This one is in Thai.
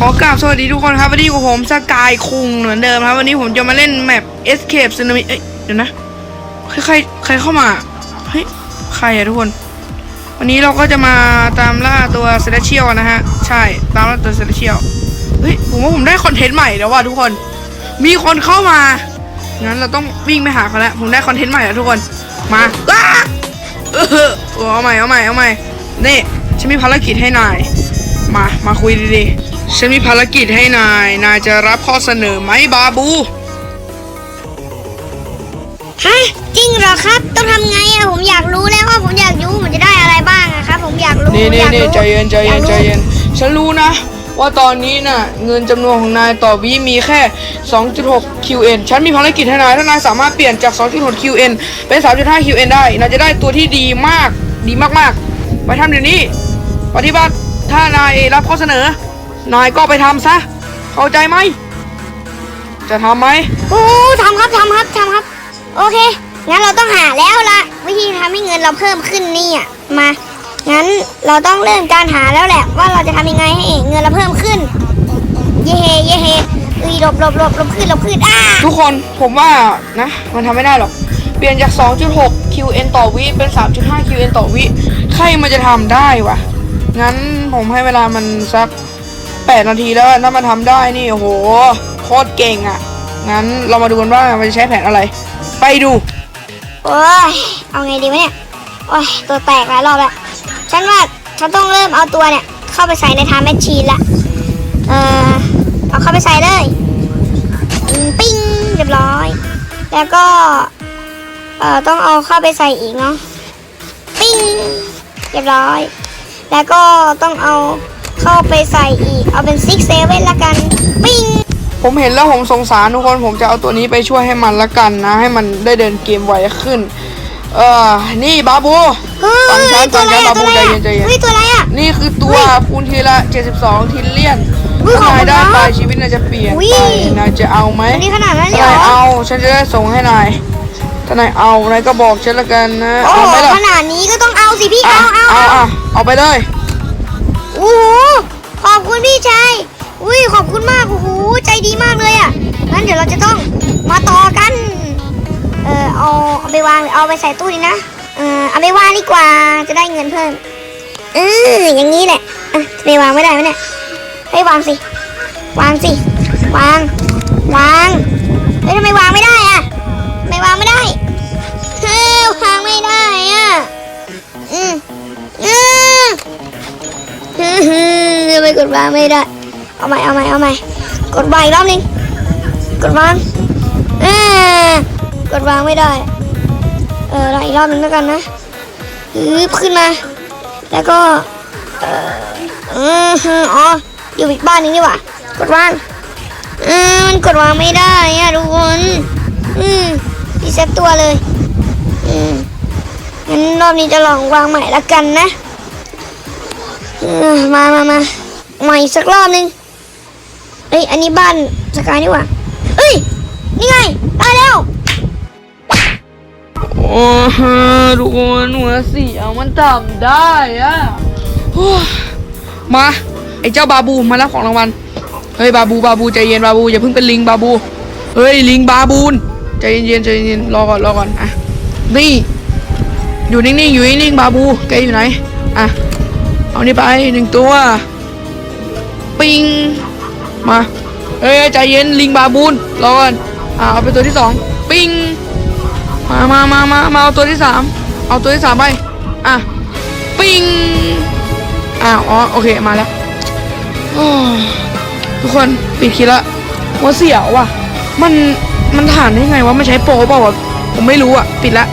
ขอกราบสวัสดีทุกคนครับวันนี้อยู่กับผมสกายคุงเหมือนเดิมครับ วันนี้ผมจะมาเล่นแมป Escape Tsunami เอ้ยเดี๋ยวนะใครใครใครเข้ามาเฮ้ยใครอะทุกคน วันนี้เราก็จะมาตามล่าตัวเซเลเชียลนะฮะ ใช่ตามล่าตัวเซเลเชียลเฮ้ยผมว่าผมได้คอนเทนต์ใหม่แล้วว่ะทุกคน มีคนเข้ามางั้นเราต้องวิ่งไปหาเขาแล้วผมได้คอนเทนต์ใหม่แล้วทุกคนมาอ้าเออเอาใหม่เอาใหม่เอาใหม่นี่ฉันมีภารกิจให้นายมามาคุยดีๆ ฉันมีภารกิจให้นาย นายจะรับข้อเสนอไหมบาบู ฮะจริงเหรอครับ ต้องทำไงอะผมอยากรู้แล้วว่าผมอยากรู้ผมจะได้อะไรบ้างอะครับ ผมอยากรู้นี่ผมนี่อยากนี่รู้ใจเย็นใจเย็นอากรู้ใจเย็น ฉันรู้นะ ว่าตอนนี้น่ะ เงินจำนวนของนายต่อวิมีแค่ 2.6 QN ฉันมีภารกิจให้นาย ถ้านายสามารถเปลี่ยนจาก 2.6 QN เป็น 3.5 QN ได้ นายจะได้ตัวที่ดีมาก ดีมากๆ ไปทำเดี๋ยวนี้ ปฏิบัติ ถ้านายรับข้อเสนอ นายก็ไปทำซะ เข้าใจไหม จะทำไหม โอ้ทำครับทำครับทำครับ โอเค งั้นเราต้องหาแล้วละวิธีทำให้เงินเราเพิ่มขึ้นนี่อะมา งั้นเราต้องเริ่มการหาแล้วแหละ ว่าเราจะทำยังไงให้เงินเราเพิ่มขึ้น เย่เฮเย่เฮเอ้ยหลบหลบหลบหลบขึ้นหลบขึ้นอ้าทุกคนผมว่านะ มันทำไม่ได้หรอก เปลี่ยนจาก 2.6 QN ต่อวิเป็น 3.5 QN ต่อวิ ใครมันจะทำได้วะ งั้นผมให้เวลามันสัก 8 นาทีแล้วถ้ามันทำได้นี่โอ้โหโคตรเก่งอะ่ะ งั้นเรามาดูกันว่ามันจะใช้แผนอะไร ไปดู โอ้ย เอาไงดีวะเนี่ย โอ้ย ตัวแตกหลายรอบแล้ว ฉันว่าฉันต้องเริ่มเอาตัวเนี่ย เข้าไปใส่ในทามแมชชีนละ เออเอาเข้าไปใส่เลย ปิ้งเรียบร้อย แล้วก็ เอ่อ ต้องเอาเข้าไปใส่อีกเนาะ ปิ้งเรียบร้อย แล้วก็ต้องเอา เข้าไปใส่อีก เอาเป็นซิกเซเว่นละกัน ปิ้ง ผมเห็นแล้วผมสงสารทุกคน ผมจะเอาตัวนี้ไปช่วยให้มันละกันนะ ให้มันได้เดินเกมไวขึ้น เออนี่บาบูเฮ้ฟังฉัยนตัวอะไรฟัอะงฉันตัวอะไรบาบูใจเย็นใจเย็นเฮ้ยตัวอะไรอะนี่คือตัวคูณทีละ 72 ทิลเลียนอุ๊ยถ้านายได้ขอบคุณนะไปชีวิตนายจะเปลี่ยนอุ๊ยไปนายจะเอาไหมอันนี้ขนาดนั้นเลยถ้าเหรนายอเอา ฉันจะได้ส่งให้นายถ้านายเอานายก็บอกฉันละกันนะโอ้เอาโหไหมล่ะขนาดนี้ก็ต้องเอาสิพี่อะเอาเอาเอาเอาอะเอาไปเลย โอ้โหขอบคุณพี่ชายอุ้ยขอบคุณมากโอ้โหใจดีมากเลยอะงั้นเดี๋ยวเราจะต้องมาต่อกัน เออเอาเอาไปวางเอาไปใส่ตู้ดีนะเออเอาไปวางดีกว่าจะได้เงินเพิ่มเอออย่างนี้แหละอะจะไปวางไม่ได้ไหมเนี่ยให้วางสิ วางสิ วาง วางเฮ้ยทำไมวางไม่ได้อะทำไมวางไม่ได้เฮ้ยวางไม่ได้ กดวางไม่ได้ เอาใหม่เอาใหม่เอาใหม่กดวางอีกรอบนึงกดวางเออกดวางไม่ได้ เออลองอีกรอบนึงแล้วกันนะฮึบขึ้นมา แล้วก็ เอออืออ๋ออยู่อีกบ้านหนึงดีกว่ากดวางอืมมันกดวางไม่ได้อะทุกคนอืมรีเซ็ตตัวเลย อืมงั้นรอบนี้จะลองวางใหม่ละกันนะ มามามา ใหม่สักรอบหนึงเอ้ยอันนี้บ้านสกายนี่หว่าเอ้ยนี่ไงได้แล้วโอ้โหทุกคนหัวเสียวมันทำได้อะโอ้ยมาไอ้เจ้าบาบูมารับของรางวัลเฮ้ยบาบูบาบูใจเย็นบาบูอย่าเพิ่งเป็นลิงบาบูเฮ้ยลิงบาบูนใจเย็นๆใจเย็นๆรอก่อนรอก่อนอะนี่อยู่นิ่งๆอยู่นิ่งๆบาบูแกอยู่ไหนอะเอานี่ไปหนึ่งตัว ปิงมาเอ้ยใจเย็นลิงบาบูนรอก่อนอะเอาไปตัวที่สองปิงมามามามามาเอาตัวที่สามเอาตัวที่สามไปอะปิงอ่าอ๋อโอเคมาแล้วทุกคนปิดคลิปละว่าเสียวว่ะ มันมันฐานได้ไงวะไม่ใช้โปรเปล่าวะผมไม่รู้อะ ปิดละ